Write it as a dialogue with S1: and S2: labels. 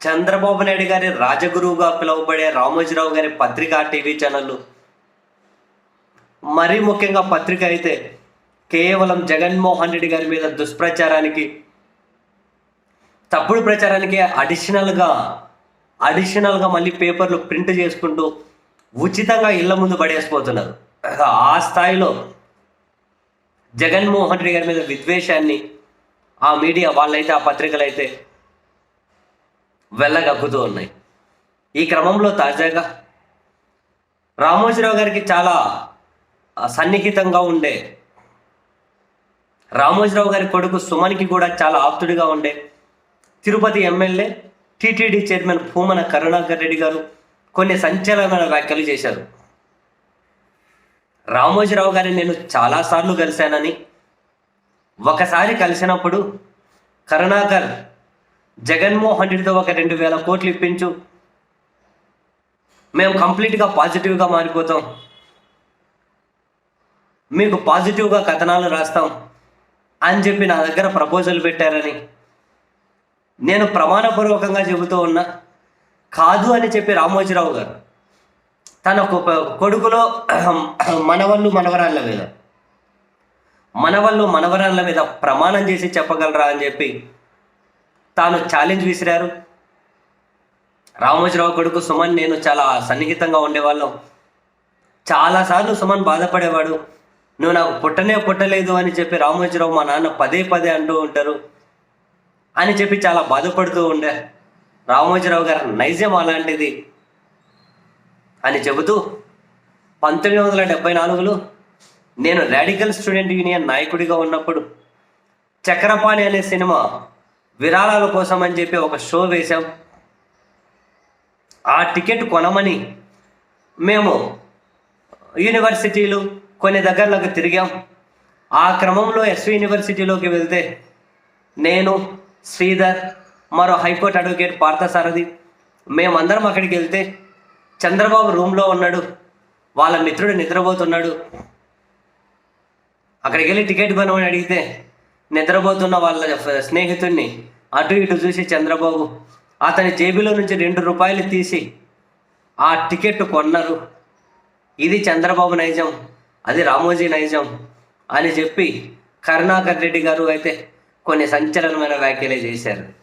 S1: చంద్రబాబు నాయుడు గారి రాజగురువుగా పిలువబడే రామోజీరావు గారి పత్రిక టీవీ ఛానళ్ళు. మరీ ముఖ్యంగా పత్రిక అయితే కేవలం జగన్మోహన్ రెడ్డి గారి మీద దుష్ప్రచారానికి తప్పుడు ప్రచారానికి అడిషనల్గా అడిషనల్గా మళ్ళీ పేపర్లు ప్రింట్ చేసుకుంటూ ఉచితంగా ఇళ్ళ ముందు పడేసిపోతున్నారు. ఆ స్థాయిలో జగన్మోహన్ రెడ్డి గారి మీద విద్వేషాన్ని ఆ మీడియా వాళ్ళైతే ఆ పత్రికలు అయితే వెళ్ళగక్కుతూ ఉన్నాయి. ఈ క్రమంలో తాజాగా రామోజీరావు గారికి చాలా సన్నిహితంగా ఉండే రామోజీరావు గారి కొడుకు సుమన్కి కూడా చాలా ఆప్తుడిగా ఉండే Tirupati MLA TTD chairman Bhumana Karunakar Reddy garu కొన్ని సంచలనమైన వ్యాఖ్యలు చేశారు. రామోజీరావు గారిని నేను చాలాసార్లు కలిశానని ఒకసారి కలిసినప్పుడు కరుణాకర్ జగన్మోహన్ రెడ్డితో ఒక రెండు వేల కోట్లు ఇప్పించు. మేము కంప్లీట్గా పాజిటివ్గా మారిపోతాం. మీకు పాజిటివ్గా కథనాలు రాస్తాం అని చెప్పి నా దగ్గర ప్రపోజల్ పెట్టారని. నేను ప్రమాణపూర్వకంగా చెబుతూ ఉన్నా కాదు అని చెప్పి రామోజీరావు గారు. తన కొ- కొడుకులో మనవళ్ళు మనవరాళ్ళ మీద. మనవళ్ళు మనవరాళ్ళ మీద ప్రమాణం చేసి చెప్పగలరా అని చెప్పి తాను ఛాలెంజ్ విసిరారు. రామోజీరావు కొడుకు సుమన్ నేను చాలా సన్నిహితంగా ఉండేవాళ్ళం. చాలాసార్లు సుమన్ బాధపడేవాడు. నువ్వు నాకు పుట్టనే పుట్టలేదు అని చెప్పి రామోజీరావు మా నాన్న పదే పదే అంటూ ఉంటారు అని చెప్పి చాలా బాధపడుతూ ఉండే. రామోజీరావు గారి నైజం అలాంటిది అని చెబుతూ పంతొమ్మిది వందల డెబ్బై నాలుగులో నేను రాడికల్ స్టూడెంట్ యూనియన్ నాయకుడిగా ఉన్నప్పుడు చక్రపాణి అనే సినిమా విరాళాల కోసం అని చెప్పి ఒక షో వేశాం. ఆ టికెట్ కొనమని మేము యూనివర్సిటీలు కొన్ని దగ్గరలకు తిరిగాం. ఆ క్రమంలో ఎస్వి యూనివర్సిటీలోకి వెళ్తే నేను శ్రీధర్ మరో హైకోర్టు అడ్వకేట్ పార్థసారథి మేమందరం అక్కడికి వెళ్తే చంద్రబాబు రూమ్లో ఉన్నాడు. వాళ్ళ మిత్రుడు నిద్రపోతున్నాడు. అక్కడికి వెళ్ళి టికెట్ కొనమని అడిగితే నిద్రపోతున్న వాళ్ళ స్నేహితుడిని అటు ఇటు చూసి చంద్రబాబు అతని జేబులో నుంచి రెండు రూపాయలు తీసి ఆ టికెట్ కొన్నారు. ఇది చంద్రబాబు నైజం అది రామోజీ నైజం అని చెప్పి కరుణాకర్ రెడ్డి గారు అయితే కొన్ని సంచలనమైన వ్యాఖ్యలు చేశారు.